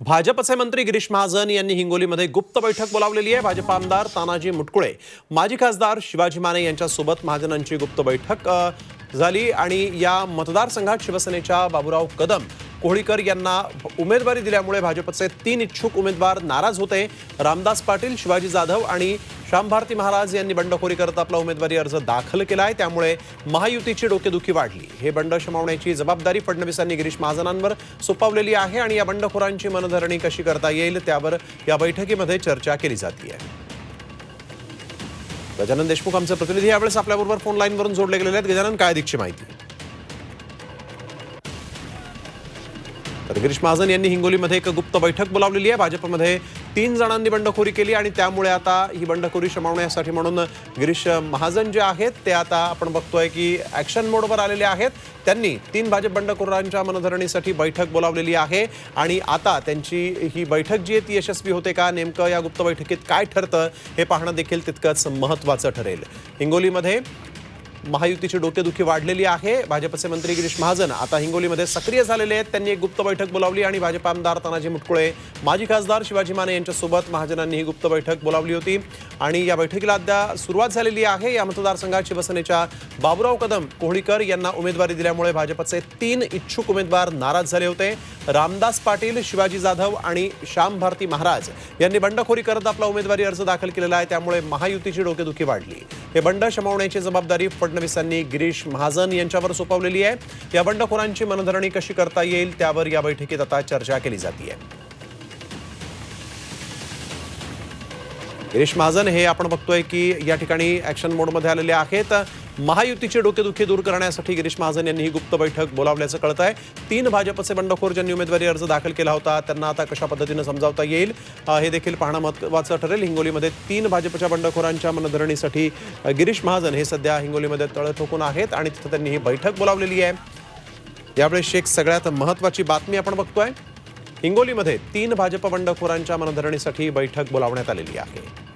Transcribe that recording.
भाजपचे मंत्री गिरीश महाजन यांनी हिंगोलीमध्ये गुप्त बैठक बोलावलेली आहे. भाजप आमदार तानाजी मुटकुळे माजी खासदार शिवाजी माने यांच्यासोबत महाजनांची गुप्त बैठक झाली आणि या मतदारसंघात शिवसेनेच्या बाबुराव कदम कोहळीकर यांना उमेदवारी दिल्यामुळे भाजपचे तीन इच्छुक उमेदवार नाराज होते. रामदास पाटील शिवाजी जाधव आणि श्यामभारती महाराज यांनी बंडखोरी करत आपला उमेदवारी अर्ज दाखल केला आहे त्यामुळे महायुतीची डोकेदुखी वाढली. हे बंड शमावण्याची जबाबदारी फडणवीसांनी गिरीश महाजनांवर सोपवलेली आहे आणि या बंडखोरांची मनधरणी कशी करता येईल त्यावर या बैठकीमध्ये चर्चा केली जाते गजानन देशमुख आमचे प्रतिनिधी यावेळेस आपल्याबरोबर फोन लाईनवरून जोडले गेलेले आहेत. गजानन काय अधिकची माहिती? तर गिरीश महाजन यांनी हिंगोलीमध्ये एक गुप्त बैठक बोलावलेली आहे. भाजपमध्ये तीन जणांनी बंडखोरी केली आणि त्यामुळे आता ही बंडखोरी शमवण्यासाठी म्हणून गिरीश महाजन जे आहेत ते आता आपण बघतोय की ऍक्शन मोडवर आलेले आहेत. त्यांनी तीन भाजप बंडखोरांच्या मनधरणीसाठी बैठक बोलावलेली आहे. आणि आता त्यांची ही बैठक जी आहे ती यशस्वी होते का? नेमकं या गुप्त बैठकीत काय ठरतं? हे पाहणं देखील तितकंच महत्त्वाचं ठरेल. हिंगोलीमध्ये महायुतीची डोकेदुखी वाढलेली आहे. भाजपचे मंत्री गिरीश महाजन आता हिंगोलीमध्ये सक्रिय झालेले आहेत. त्यांनी एक गुप्त बैठक बोलावली आणि भाजप आमदार तानाजी मुटकुळे माजी खासदार शिवाजी माने यांच्यासोबत महाजनांनी ही गुप्त बैठक बोलावली होती. आणि या बैठकीला अद्याप सुरुवात झालेली आहे. या मतदारसंघात शिवसेनेच्या बाबुराव कदम कोहळीकर यांना उमेदवारी दिल्यामुळे भाजपचे तीन इच्छुक उमेदवार नाराज झाले होते. रामदास पाटील शिवाजी जाधव आणि श्याम भारती महाराज यांनी बंडखोरी करत आपला उमेदवारी अर्ज दाखल केलेला आहे. त्यामुळे महायुतीची डोकेदुखी वाढली. हे बंड शमवण्याची जबाबदारी फडणवीसांनी गिरीश महाजन यांच्यावर सोपवलेली आहे. या बंडखोरांची मनधरणी कशी करता येईल त्यावर या बैठकीत आता चर्चा केली जाते गिरीश महाजन हे आपण बघतोय की या ठिकाणी ऍक्शन मोडमध्ये आलेले आहेत. महायुतीची डोकेदुखी दूर करण्यासाठी गिरीश महाजन यांनी ही गुप्त बैठक बोलावल्याचं कळत आहे तीन भाजपचे बंडखोर ज्यांनी उमेदवारी अर्ज दाखल केला होता त्यांना आता कशा पद्धतीनं समजावता येईल? हे देखील पाहणं महत्वाचं ठरेल. हिंगोलीमध्ये तीन भाजपच्या बंडखोरांच्या मनधरणीसाठी गिरीश महाजन हे सध्या हिंगोलीमध्ये तळ ठोकून आहेत आणि तिथं त्यांनी ही बैठक बोलावलेली आहे. यावेळेस एक सगळ्यात महत्वाची बातमी आपण बघतोय. हिंगोलीमध्ये तीन भाजप बंडखोरांच्या मनधरणीसाठी बैठक बोलावण्यात आलेली आहे.